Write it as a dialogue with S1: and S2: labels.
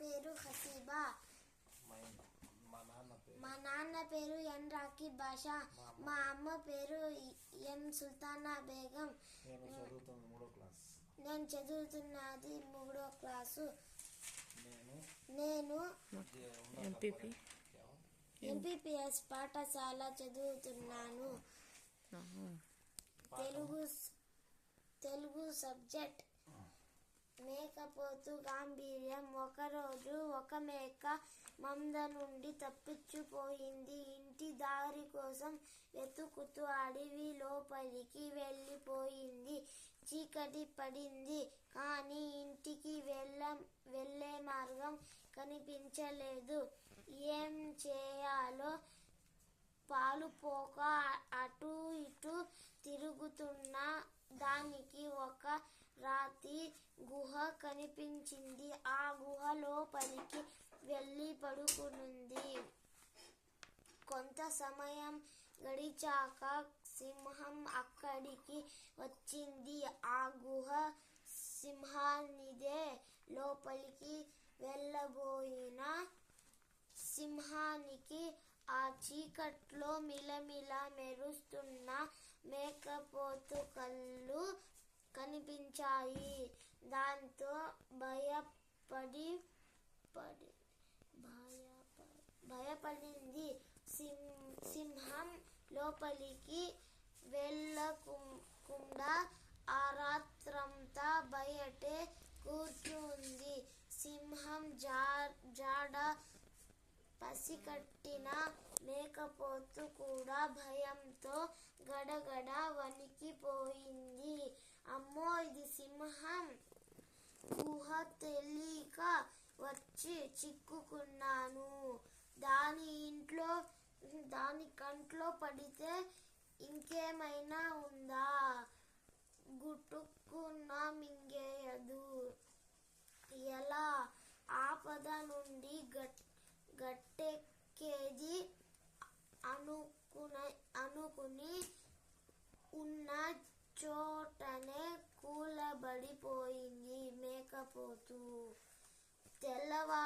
S1: పేరు హసీబా.
S2: మై- నాన్న పేరు
S1: మా నాన్న పేరు ఎన్ రాకిబ్ బాషా. మా అమ్మ పేరు ఎన్ సుల్తానా బేగం.
S2: నేను చదువుతుంది మూడో క్లాస్.
S1: నేను చదువుతున్నది మూడో క్లాసు.
S2: నేను
S1: ఎంపీపీఎస్ పాఠశాల చదువుతున్నాను. తెలుగు తెలుగు సబ్జెక్ట్. మేకపోతు గాంభీర్యం ఒకరోజు ఒక మేక మంద నుండి తప్పించుపోయింది. ఇంటి దారి కోసం వెతుకుతూ అడవి లోపలికి వెళ్ళిపోయింది. చీకటి పడింది కానీ ఇంటికి వెళ్ళ వెళ్ళే మార్గం కనిపించలేదు. ఏం చేయాలో పాలు పోక అటు ఇటు తిరుగుతున్న దానికి ఒక రాతి గుహ కనిపించింది. ఆ గుహ లోపలికి వెళ్ళి పడుకునుంది కొంత సమయం గడిచాక సింహం అక్కడికి వచ్చింది. ఆ గుహ సింహానిదే లోపలికి వెళ్ళబోయిన సింహానికి ఆ చీకట్లో మిలమిల మెరుస్తున్న మేకపోతు కళ్ళు కనిపించాయి. దాంతో భయపడి పడి భయపడింది. సింహ సింహం లోపలికి వెళ్ళకుండా ఆ రాత్రంతా బయటే కూర్చుంది. సింహం జా జాడ పసికట్టిన మేకపోతు కూడా భయంతో గడగడ వణికిపోయింది. అమ్మో ఇది సింహం! ఊహ తెలియక వచ్చి చిక్కుకున్నాను. దాని ఇంట్లో దాని కంట్లో పడితే ఇంకేమైనా ఉందా? గుట్టుక్కున్న మింగేయదు. ఎలా? ఆపద నుండి గట్ గట్టెక్కేది? అనుకున అనుకుని ఉన్న చోటనే కూలబడిపో మేకపోతు తెల్లవారు